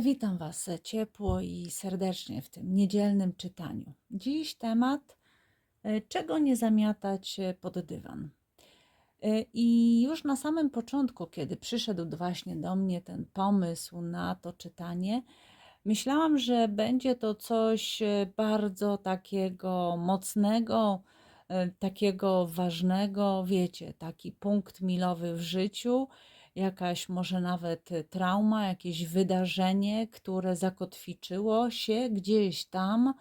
Witam Was ciepło i serdecznie w tym niedzielnym czytaniu. Dziś temat, e, czego nie zamiatać e, pod dywan. E, I już na samym początku, kiedy przyszedł właśnie do mnie ten pomysł na to czytanie, myślałam, że będzie to coś bardzo takiego mocnego, takiego ważnego, wiecie, taki punkt milowy w życiu, jakaś może nawet e, trauma, jakieś wydarzenie, które zakotwiczyło się gdzieś tam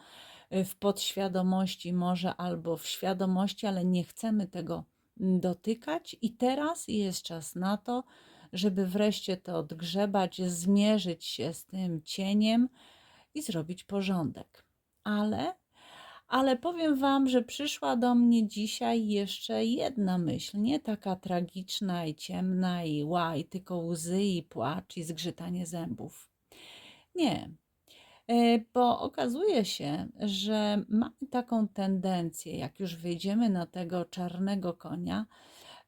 e, w podświadomości, może albo w świadomości, ale nie chcemy tego mm, dotykać. I teraz jest czas na to, żeby wreszcie to odgrzebać, zmierzyć się z tym cieniem i zrobić porządek. Ale ale powiem Wam, że przyszła do mnie dzisiaj jeszcze jedna myśl, nie taka tragiczna i ciemna i łaj, tylko łzy i płacz i zgrzytanie zębów. Nie, E, bo okazuje się, że mamy taką tendencję, jak już wyjdziemy na tego czarnego konia,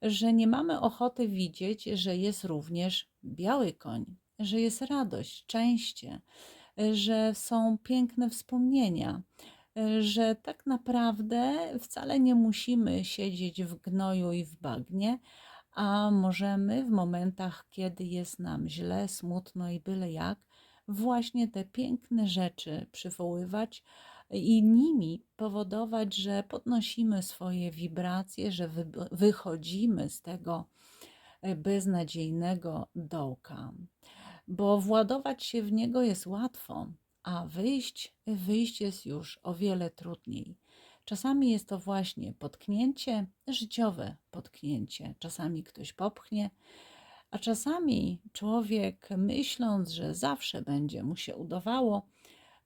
że nie mamy ochoty widzieć, że jest również biały koń, że jest radość, szczęście, że są piękne wspomnienia że tak naprawdę wcale nie musimy siedzieć w gnoju i w bagnie, a możemy w momentach, kiedy jest nam źle, smutno i byle jak, właśnie te piękne rzeczy przywoływać i nimi powodować, że podnosimy swoje wibracje, że wy, wychodzimy z tego e, beznadziejnego dołka. Bo władować się w niego jest łatwo, a wyjść, wyjść jest już o wiele trudniej. Czasami jest to właśnie potknięcie, życiowe potknięcie. Czasami ktoś popchnie, a czasami człowiek, myśląc, że zawsze będzie mu się udawało,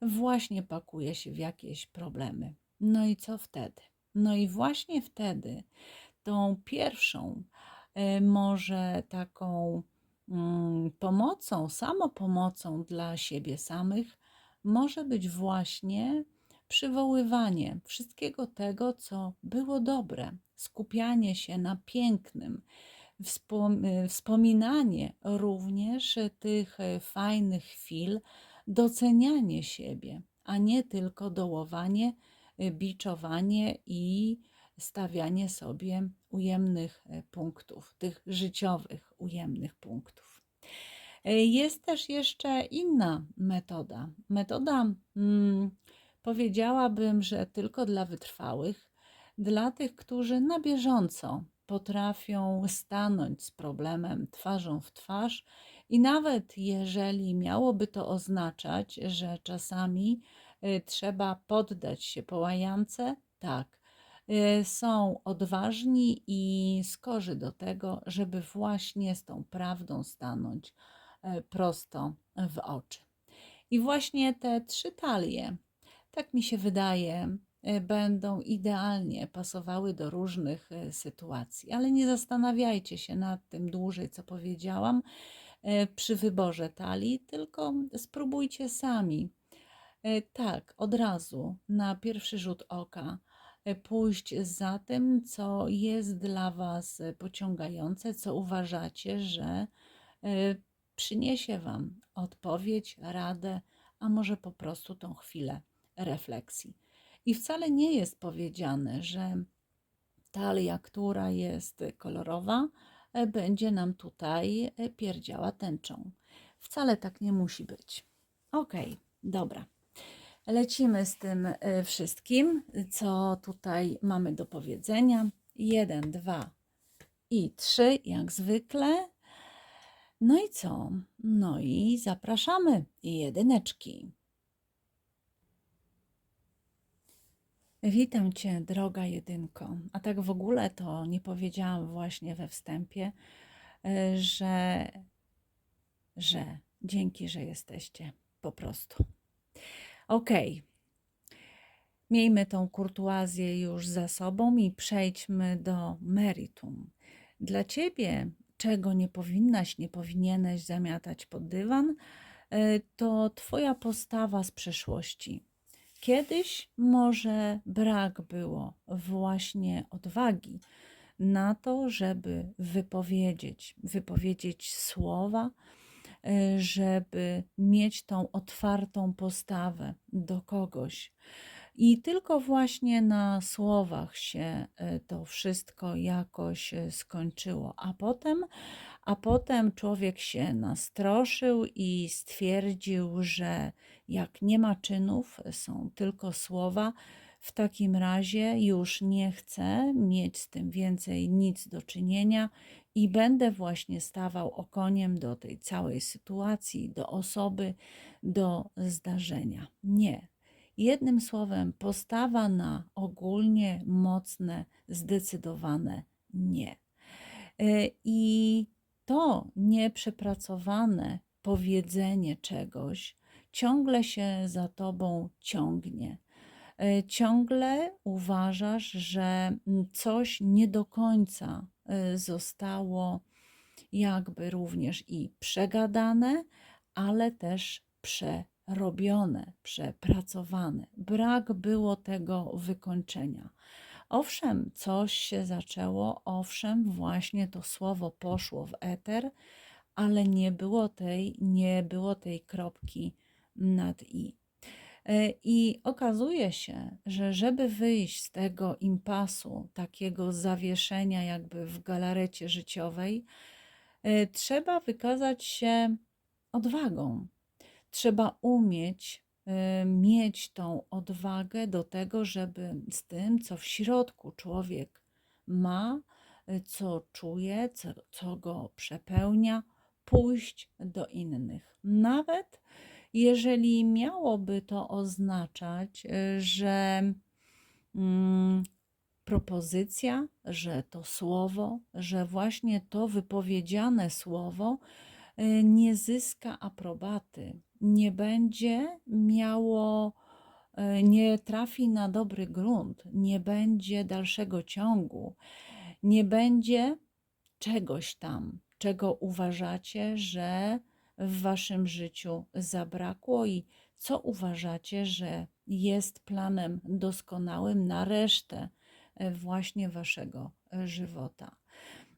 właśnie pakuje się w jakieś problemy. No i co wtedy? No i właśnie wtedy tą pierwszą, e, może taką mm, pomocą, samopomocą dla siebie samych, może być właśnie przywoływanie wszystkiego tego, co było dobre, skupianie się na pięknym, wspom- wspominanie również tych fajnych chwil, docenianie siebie, a nie tylko dołowanie, biczowanie i stawianie sobie ujemnych punktów, tych życiowych ujemnych punktów. Jest też jeszcze inna metoda. Metoda, hmm, powiedziałabym, że tylko dla wytrwałych, dla tych, którzy na bieżąco potrafią stanąć z problemem twarzą w twarz, i nawet jeżeli miałoby to oznaczać, że czasami y, trzeba poddać się połajance, tak, y, są odważni i skorzy do tego, żeby właśnie z tą prawdą stanąć prosto w oczy. I właśnie te trzy talie, tak mi się wydaje, E, będą idealnie pasowały do różnych e, sytuacji. Ale nie zastanawiajcie się nad tym dłużej, co powiedziałam e, przy wyborze talii, tylko spróbujcie sami. Tak, od razu, na pierwszy rzut oka, pójść za tym, co jest dla Was pociągające, co uważacie, że przyniesie Wam odpowiedź, radę, a może po prostu tą chwilę refleksji. I wcale nie jest powiedziane, że talia, która jest kolorowa, e, będzie nam tutaj e, pierdziała tęczą. Wcale tak nie musi być. Ok, dobra. Lecimy z tym e, wszystkim, co tutaj mamy do powiedzenia. Jeden, dwa i trzy, jak zwykle. No i co? No i zapraszamy jedyneczki. Witam Cię, droga jedynko. A tak w ogóle to nie powiedziałam właśnie we wstępie, e, że, że dzięki, że jesteście po prostu. Okej. Okay. Miejmy tą kurtuazję już za sobą i przejdźmy do meritum. Dla Ciebie, czego nie powinnaś, nie powinieneś zamiatać pod dywan, e, to Twoja postawa z przeszłości Kiedyś może brak było właśnie odwagi na to, żeby wypowiedzieć, wypowiedzieć słowa, e, żeby mieć tą otwartą postawę do kogoś. I tylko właśnie na słowach się e, to wszystko jakoś e, skończyło. A potem, a potem człowiek się nastroszył i stwierdził, że jak nie ma czynów, są tylko słowa, w takim razie już nie chcę mieć z tym więcej nic do czynienia i będę właśnie stawał okoniem do tej całej sytuacji, do osoby, do zdarzenia. Nie. Jednym słowem, postawa na ogólnie mocne, zdecydowane nie. E, I to nieprzepracowane powiedzenie czegoś ciągle się za tobą ciągnie. E, ciągle uważasz, że coś nie do końca e, zostało jakby również i przegadane, ale też przerobione, przepracowane. Brak było tego wykończenia. Owszem, coś się zaczęło, owszem, właśnie to słowo poszło w eter, ale nie było tej, nie było tej kropki nad i. E, I okazuje się, że żeby wyjść z tego impasu, takiego zawieszenia jakby w galarecie życiowej, e, trzeba wykazać się odwagą. Trzeba umieć e, mieć tą odwagę do tego, żeby z tym, co w środku człowiek ma, co czuje, co, co go przepełnia, pójść do innych. Nawet jeżeli miałoby to oznaczać, y, że mm, propozycja, że to słowo, że właśnie to wypowiedziane słowo y, nie zyska aprobaty, nie będzie miało, y, nie trafi na dobry grunt, nie będzie dalszego ciągu, nie będzie czegoś tam, czego uważacie, że w waszym życiu zabrakło i co uważacie, że jest planem doskonałym na resztę e, właśnie waszego e, żywota.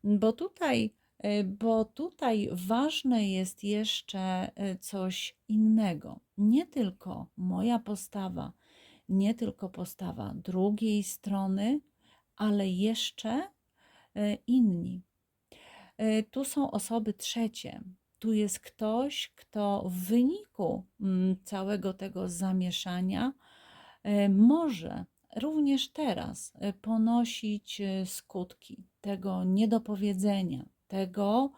Bo tutaj, e, bo tutaj ważne jest jeszcze coś innego. Nie tylko moja postawa, nie tylko postawa drugiej strony, ale jeszcze inni. Tu są osoby trzecie, tu jest ktoś, kto w wyniku mm, całego tego zamieszania może również teraz ponosić skutki tego niedopowiedzenia, tego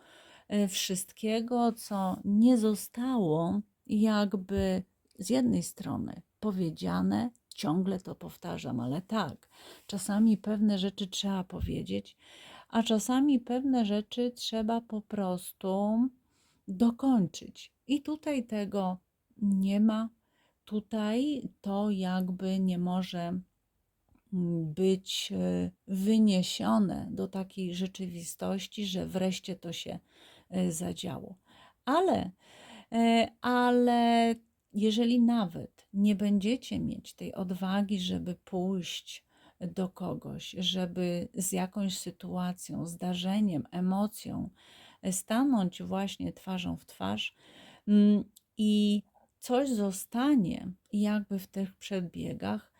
wszystkiego, co nie zostało jakby z jednej strony powiedziane, ciągle to powtarzam, ale tak, czasami pewne rzeczy trzeba powiedzieć, a czasami pewne rzeczy trzeba po prostu dokończyć. I tutaj tego nie ma. Tutaj to jakby nie może być e, wyniesione do takiej rzeczywistości, że wreszcie to się e, zadziało. Ale, e, ale jeżeli nawet nie będziecie mieć tej odwagi, żeby pójść do kogoś, żeby z jakąś sytuacją, zdarzeniem, emocją stanąć właśnie twarzą w twarz mm, i coś zostanie jakby w tych przedbiegach,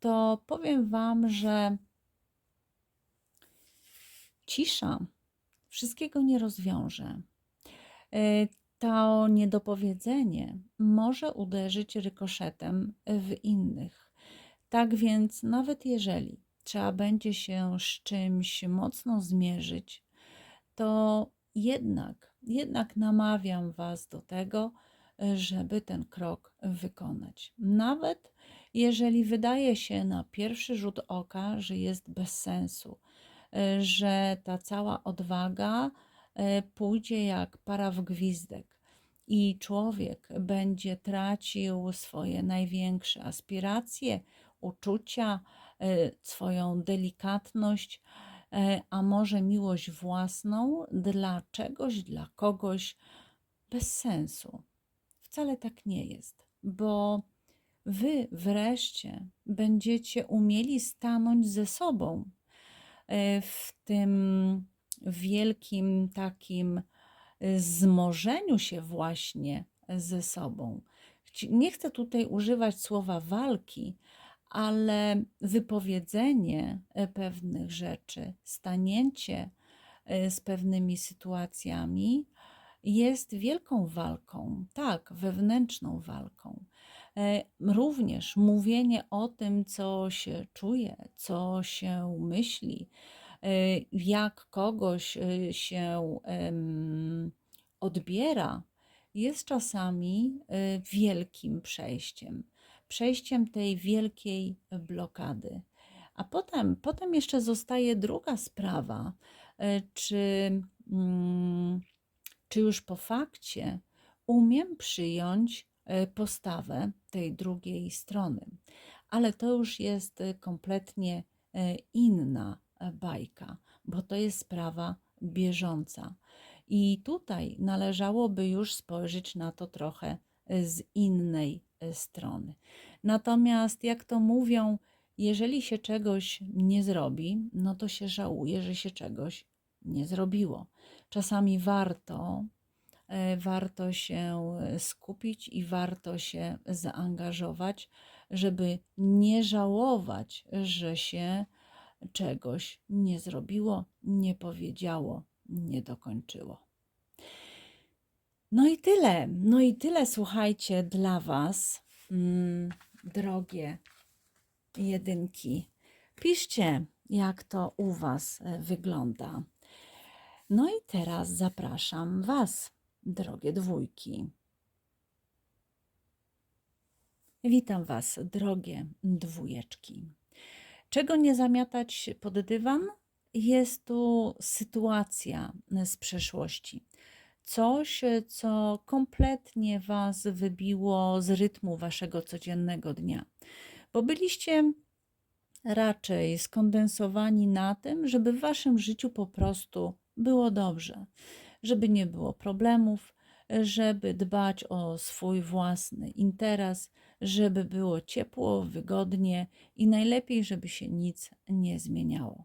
to powiem Wam, że cisza wszystkiego nie rozwiąże. Y, to niedopowiedzenie może uderzyć rykoszetem w innych. Tak więc, nawet jeżeli trzeba będzie się z czymś mocno zmierzyć, to jednak, jednak namawiam Was do tego, żeby ten krok wykonać. Nawet jeżeli wydaje się na pierwszy rzut oka, że jest bez sensu, że ta cała odwaga e, pójdzie jak para w gwizdek i człowiek będzie tracił swoje największe aspiracje, uczucia, e, swoją delikatność, E, a może miłość własną dla czegoś, dla kogoś bez sensu. Wcale tak nie jest, bo wy wreszcie będziecie umieli stanąć ze sobą e, w tym wielkim takim y, zmożeniu się właśnie ze sobą. Nie chcę tutaj używać słowa walki, ale wypowiedzenie e, pewnych rzeczy, stanięcie e, z pewnymi sytuacjami jest wielką walką, tak, wewnętrzną walką. E, Również mówienie o tym, co się czuje, co się myśli, e, jak kogoś e, się odbiera, jest czasami wielkim przejściem, przejściem tej wielkiej blokady. A potem, potem jeszcze zostaje druga sprawa, czy, mm, czy już po fakcie umiem przyjąć postawę tej drugiej strony. Ale to już jest e, kompletnie e, inna e, bajka, bo to jest sprawa bieżąca. I tutaj należałoby już spojrzeć na to trochę e, z innej strony. Natomiast, jak to mówią, jeżeli się czegoś nie zrobi, no to się żałuje, że się czegoś nie zrobiło. Czasami warto, warto się e, skupić i warto się zaangażować, żeby nie żałować, że się czegoś nie zrobiło, nie powiedziało, nie dokończyło. No i tyle. No i tyle, słuchajcie, dla Was, mm, drogie jedynki. Piszcie, jak to u Was e, wygląda. No i teraz zapraszam Was, drogie dwójki. Witam Was, drogie dwójeczki. Czego nie zamiatać pod dywan? Jest tu sytuacja z przeszłości. Coś, co kompletnie Was wybiło z rytmu Waszego codziennego dnia, bo byliście raczej skondensowani na tym, żeby w Waszym życiu po prostu było dobrze, żeby nie było problemów, żeby dbać o swój własny interes, żeby było ciepło, wygodnie i najlepiej, żeby się nic nie zmieniało.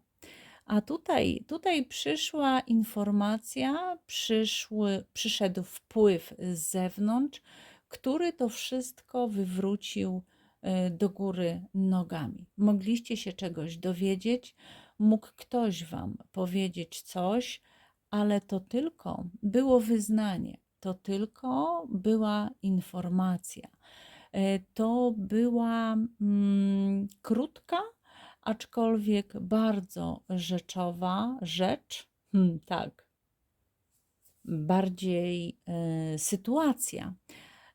A tutaj, tutaj przyszła informacja, przyszły, przyszedł wpływ z zewnątrz, który to wszystko wywrócił e, do góry nogami. Mogliście się czegoś dowiedzieć, mógł ktoś wam powiedzieć coś, ale to tylko było wyznanie, to tylko była informacja. E, To była mm, krótka, aczkolwiek bardzo rzeczowa rzecz. Hmm, tak, bardziej e, sytuacja,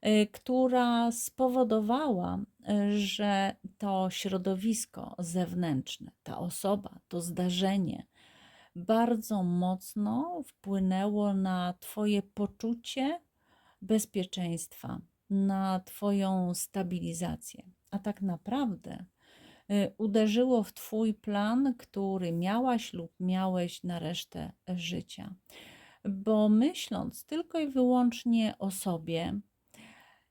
e, która spowodowała, e, że to środowisko zewnętrzne, ta osoba, to zdarzenie bardzo mocno wpłynęło na Twoje poczucie bezpieczeństwa, na Twoją stabilizację. A tak naprawdę y, uderzyło w Twój plan, który miałaś lub miałeś na resztę życia. Bo myśląc tylko i wyłącznie o sobie,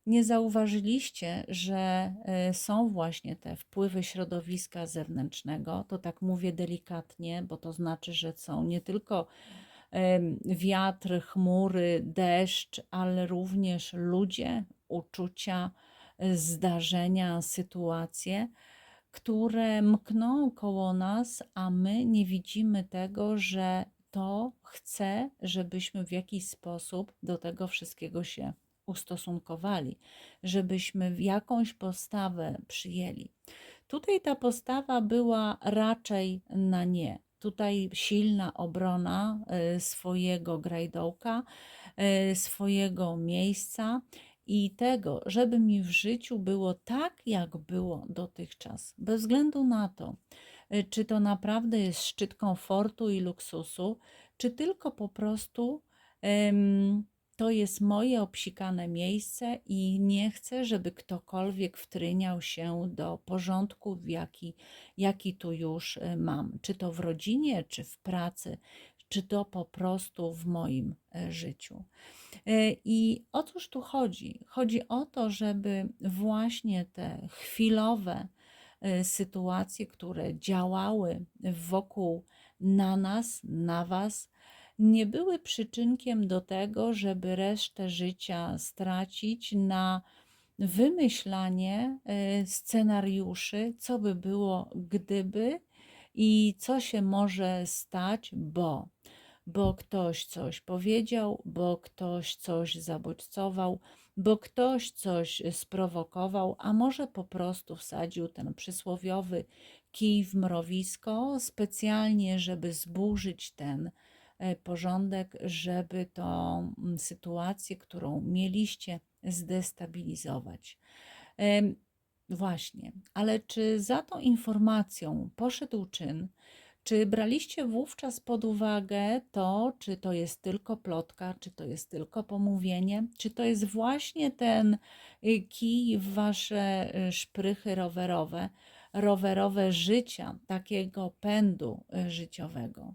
nie zauważyliście, że y, są właśnie te wpływy środowiska zewnętrznego. To tak mówię delikatnie, bo to znaczy, że są nie tylko wiatr, chmury, deszcz, ale również ludzie, uczucia, zdarzenia, sytuacje, które mkną koło nas, a my nie widzimy tego, że to chce, żebyśmy w jakiś sposób do tego wszystkiego się ustosunkowali, żebyśmy jakąś postawę przyjęli. Tutaj ta postawa była raczej na nie. Tutaj silna obrona y, swojego grajdołka, y, swojego miejsca i tego, żeby mi w życiu było tak, jak było dotychczas. Bez względu na to, y, czy to naprawdę jest szczyt komfortu i luksusu, czy tylko po prostu to jest moje obsikane miejsce i nie chcę, żeby ktokolwiek wtryniał się do porządku, w jaki, jaki tu już y, mam, czy to w rodzinie, czy w pracy, czy to po prostu w moim e, życiu. E, I o cóż tu chodzi? Chodzi o to, żeby właśnie te chwilowe sytuacje, które działały wokół na nas, na Was, nie były przyczynkiem do tego, żeby resztę życia stracić na wymyślanie e, scenariuszy, co by było, gdyby i co się może stać, bo. Bo ktoś coś powiedział, bo ktoś coś zabodźcował, bo ktoś coś sprowokował, a może po prostu wsadził ten przysłowiowy kij w mrowisko specjalnie, żeby zburzyć ten porządek, żeby tą mm, sytuację, którą mieliście, zdestabilizować. Właśnie, ale czy za tą informacją poszedł czyn? Czy braliście wówczas pod uwagę to, czy to jest tylko plotka, czy to jest tylko pomówienie, czy to jest właśnie ten y, kij w wasze y, szprychy rowerowe, rowerowe życia, takiego pędu y, życiowego?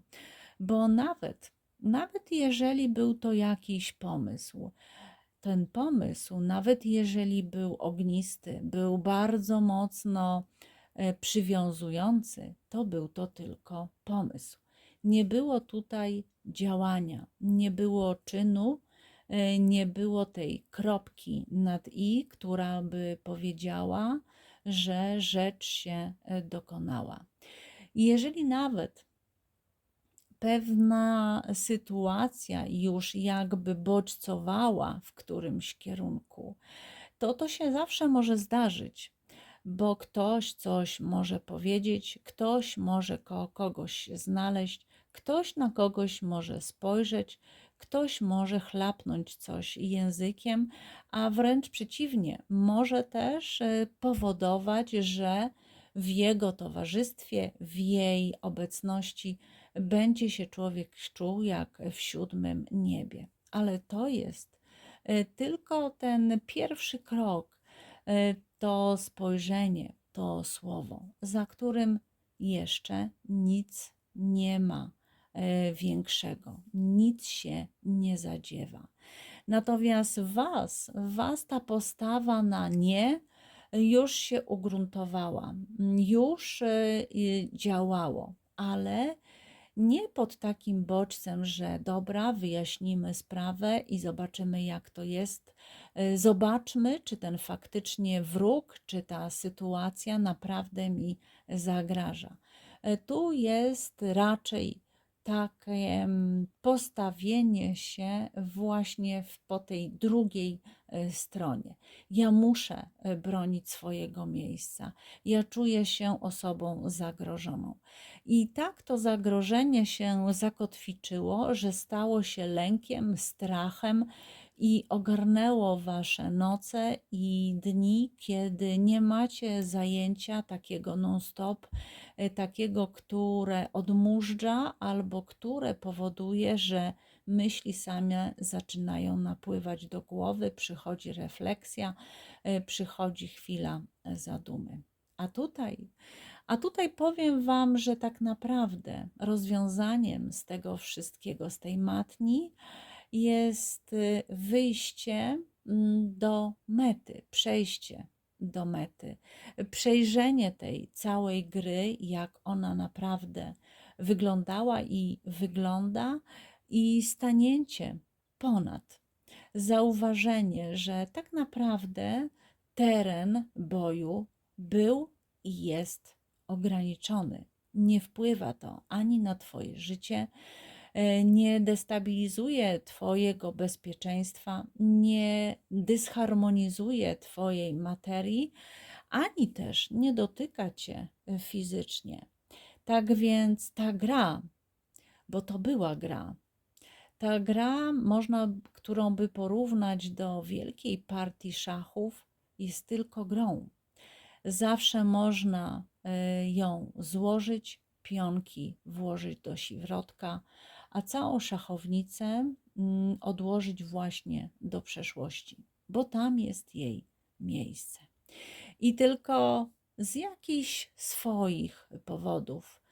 Bo nawet, nawet jeżeli był to jakiś pomysł, ten pomysł, nawet jeżeli był ognisty, był bardzo mocno e, przywiązujący, to był to tylko pomysł. Nie było tutaj działania, nie było czynu, e, nie było tej kropki nad i, która by powiedziała, że rzecz się e, dokonała. Jeżeli nawet pewna sytuacja już jakby bodźcowała w którymś kierunku, to to się zawsze może zdarzyć, bo ktoś coś może powiedzieć, ktoś może ko kogoś znaleźć, ktoś na kogoś może spojrzeć, ktoś może chlapnąć coś językiem, a wręcz przeciwnie, może też e, powodować, że w jego towarzystwie, w jej obecności będzie się człowiek czuł jak w siódmym niebie. Ale to jest e, tylko ten pierwszy krok, e, to spojrzenie, to słowo, za którym jeszcze nic nie ma e, większego, nic się nie zadziewa. Natomiast was, was ta postawa na nie już się ugruntowała, już działało, ale nie pod takim bodźcem, że dobra, wyjaśnimy sprawę i zobaczymy, jak to jest. E, zobaczmy, czy ten faktycznie wróg, czy ta sytuacja naprawdę mi zagraża. E, tu jest raczej takie postawienie się właśnie w, po tej drugiej e, stronie. Ja muszę e, bronić swojego miejsca. Ja czuję się osobą zagrożoną. I tak to zagrożenie się zakotwiczyło, że stało się lękiem, strachem i ogarnęło wasze noce i dni, kiedy nie macie zajęcia takiego non-stop, e, takiego, które odmurza albo które powoduje, że myśli same zaczynają napływać do głowy, przychodzi refleksja, e, przychodzi chwila zadumy. A tutaj, a tutaj powiem Wam, że tak naprawdę rozwiązaniem z tego wszystkiego, z tej matni, jest y, wyjście mm, do mety, przejście do mety, przejrzenie tej całej gry, jak ona naprawdę wyglądała i wygląda, i stanięcie ponad. Zauważenie, że tak naprawdę teren boju był i jest ograniczony. Nie wpływa to ani na Twoje życie, nie destabilizuje Twojego bezpieczeństwa, nie dysharmonizuje Twojej materii, ani też nie dotyka Cię fizycznie. Tak więc ta gra, bo to była gra, ta gra, można, którą by porównać do wielkiej partii szachów, jest tylko grą. Zawsze można e, ją złożyć, pionki włożyć do środka, a całą szachownicę mm, odłożyć właśnie do przeszłości, bo tam jest jej miejsce. I tylko z jakichś swoich powodów,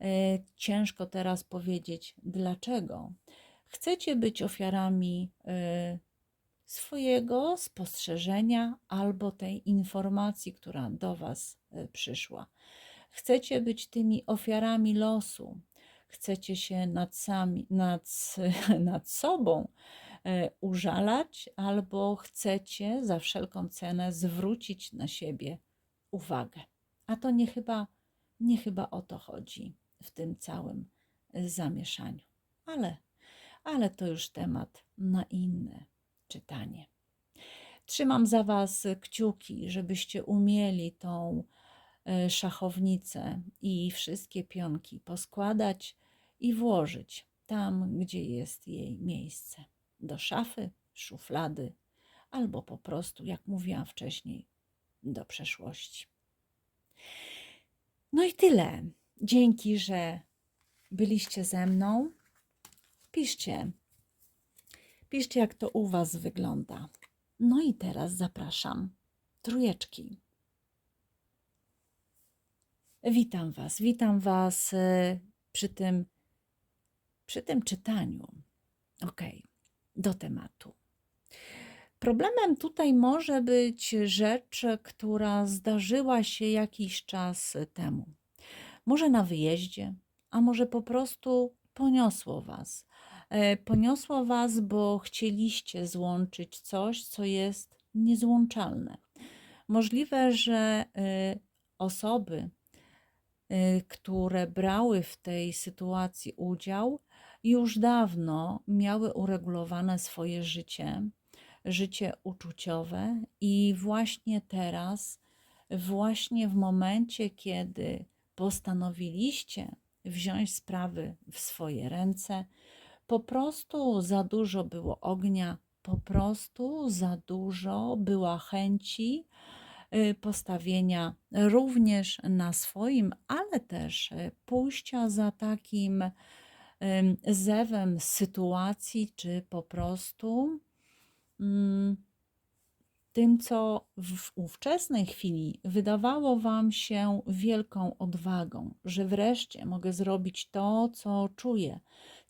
e, ciężko teraz powiedzieć dlaczego, chcecie być ofiarami e, swojego spostrzeżenia albo tej informacji, która do Was e, przyszła. Chcecie być tymi ofiarami losu, chcecie się nad, sami, nad, nad sobą e, użalać, albo chcecie za wszelką cenę zwrócić na siebie uwagę. A to nie chyba, nie chyba o to chodzi w tym całym e, zamieszaniu. Ale, ale to już temat na inne czytanie. Trzymam za Was kciuki, żebyście umieli tą e, szachownicę i wszystkie pionki poskładać i włożyć tam, gdzie jest jej miejsce. Do szafy, szuflady, albo po prostu, jak mówiłam wcześniej, do przeszłości. No i tyle. Dzięki, że byliście ze mną. Piszcie, piszcie, jak to u Was wygląda. No i teraz zapraszam trójeczki. Witam Was, witam Was e, przy tym, przy tym czytaniu. Ok, do tematu. Problemem tutaj może być rzecz, która zdarzyła się jakiś czas temu. Może na wyjeździe, a może po prostu poniosło Was. E, Poniosło Was, bo chcieliście złączyć coś, co jest niezłączalne. Możliwe, że e, osoby, e, które brały w tej sytuacji udział, już dawno miały uregulowane swoje życie, życie uczuciowe, i właśnie teraz, właśnie w momencie, kiedy postanowiliście wziąć sprawy w swoje ręce, po prostu za dużo było ognia, po prostu za dużo była chęci y, postawienia również na swoim, ale też y, pójścia za takim zewem sytuacji, czy po prostu mm, tym, co w ówczesnej chwili wydawało Wam się wielką odwagą, że wreszcie mogę zrobić to, co czuję,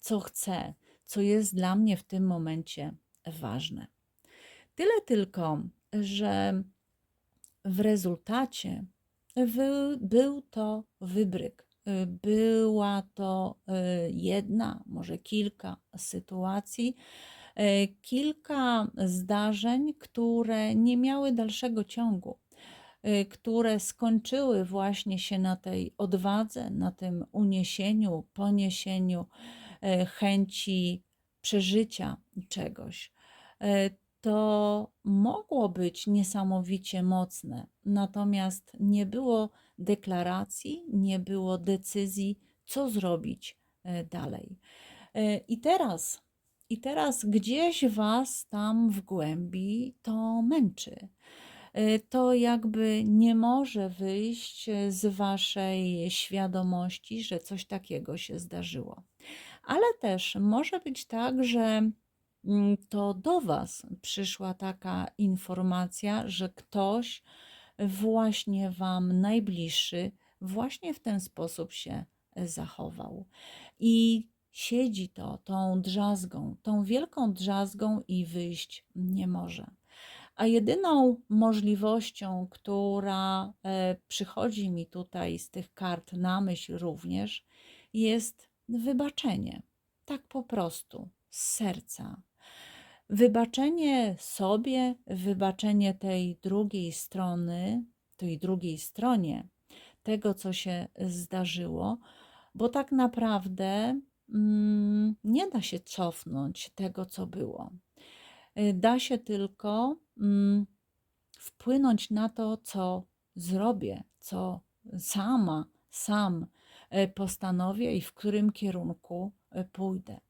co chcę, co jest dla mnie w tym momencie ważne. Tyle tylko, że w rezultacie był to wybryk. Była to y, jedna, może kilka sytuacji, y, kilka zdarzeń, które nie miały dalszego ciągu, y, które skończyły właśnie się na tej odwadze, na tym uniesieniu, poniesieniu e, chęci przeżycia czegoś. E, To mogło być niesamowicie mocne, natomiast nie było deklaracji, nie było decyzji, co zrobić e, dalej. E, I teraz, i teraz gdzieś was tam w głębi to męczy y, to jakby nie może wyjść z waszej świadomości, że coś takiego się zdarzyło. Ale też może być tak, że to do was przyszła taka informacja, że ktoś właśnie wam najbliższy właśnie w ten sposób się zachował. I siedzi to tą drzazgą, tą wielką drzazgą i wyjść nie może. A jedyną możliwością, która e, przychodzi mi tutaj z tych kart na myśl również, jest wybaczenie. Tak po prostu, z serca. Wybaczenie sobie, wybaczenie tej drugiej strony, tej drugiej stronie tego, co się zdarzyło, bo tak naprawdę mm, nie da się cofnąć tego, co było. Y, Da się tylko mm, wpłynąć na to, co zrobię, co sama, sam e, postanowię i w którym kierunku e, pójdę.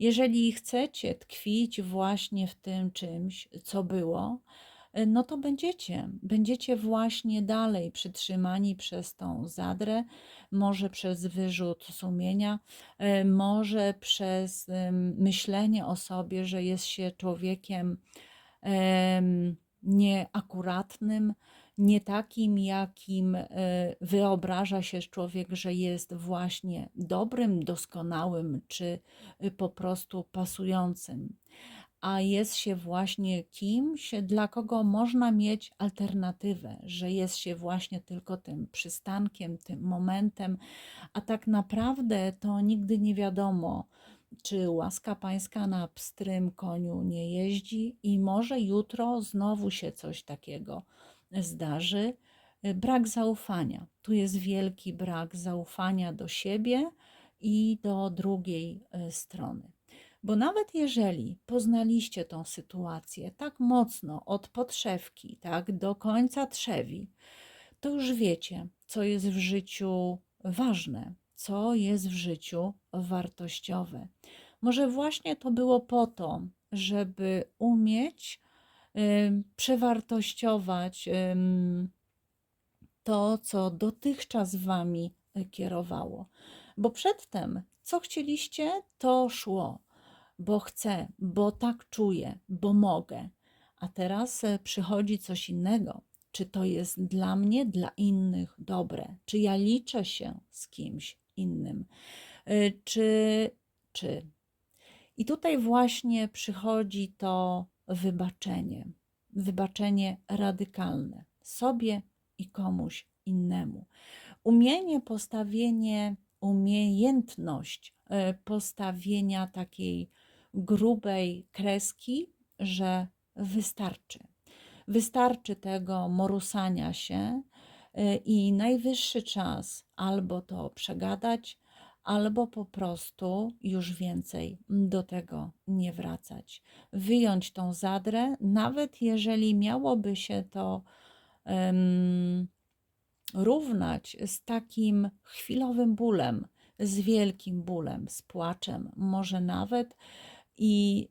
Jeżeli chcecie tkwić właśnie w tym czymś, co było, e, no to będziecie, będziecie właśnie dalej przytrzymani przez tą zadrę, może przez wyrzut sumienia, e, może przez myślenie o sobie, że jest się człowiekiem em, nieakuratnym, nie takim, jakim e, wyobraża się człowiek, że jest właśnie dobrym, doskonałym, czy y, po prostu pasującym. a jest się właśnie kimś, dla kogo można mieć alternatywę, że jest się właśnie tylko tym przystankiem, tym momentem, a tak naprawdę to nigdy nie wiadomo, czy łaska pańska na pstrym koniu nie jeździ i może jutro znowu się coś takiego zdarzy. Brak zaufania. Tu jest wielki brak zaufania do siebie i do drugiej e, strony. Bo nawet jeżeli poznaliście tą sytuację tak mocno od podszewki, tak do końca trzewi, to już wiecie, co jest w życiu ważne, co jest w życiu wartościowe. Może właśnie to było po to, żeby umieć y, przewartościować to, co dotychczas wami kierowało. Bo przedtem, co chcieliście, to szło, bo chcę, bo tak czuję, bo mogę. A teraz e, przychodzi coś innego. Czy to jest dla mnie, dla innych dobre? Czy ja liczę się z kimś innym? E, czy, czy. I tutaj właśnie przychodzi to wybaczenie. Wybaczenie radykalne sobie i komuś innemu. Umienie, postawienie, umiejętność e, postawienia takiej grubej kreski, że wystarczy. Wystarczy tego morusania się e, i najwyższy czas albo to przegadać, albo po prostu już więcej do tego nie wracać. Wyjąć tą zadrę, nawet jeżeli miałoby się to um, równać z takim chwilowym bólem, z wielkim bólem, z płaczem, może nawet i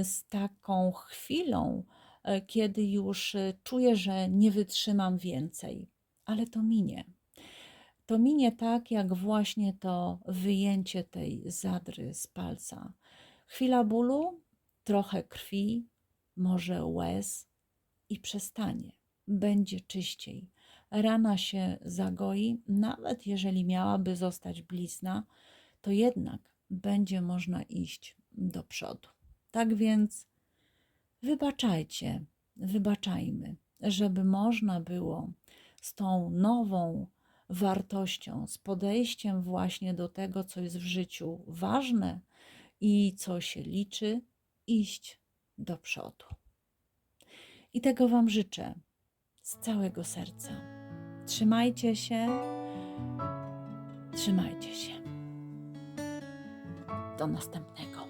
y, z taką chwilą, e, kiedy już y, czuję, że nie wytrzymam więcej, ale to minie. To minie tak, jak właśnie to wyjęcie tej zadry z palca. Chwila bólu, trochę krwi, może łez i przestanie. Będzie czyściej. Rana się zagoi, nawet jeżeli miałaby zostać blizna, to jednak będzie można iść do przodu. Tak więc wybaczajcie, wybaczajmy, żeby można było z tą nową wartością, z podejściem właśnie do tego, co jest w życiu ważne i co się liczy, iść do przodu. I tego Wam życzę z całego serca. Trzymajcie się, trzymajcie się. Do następnego.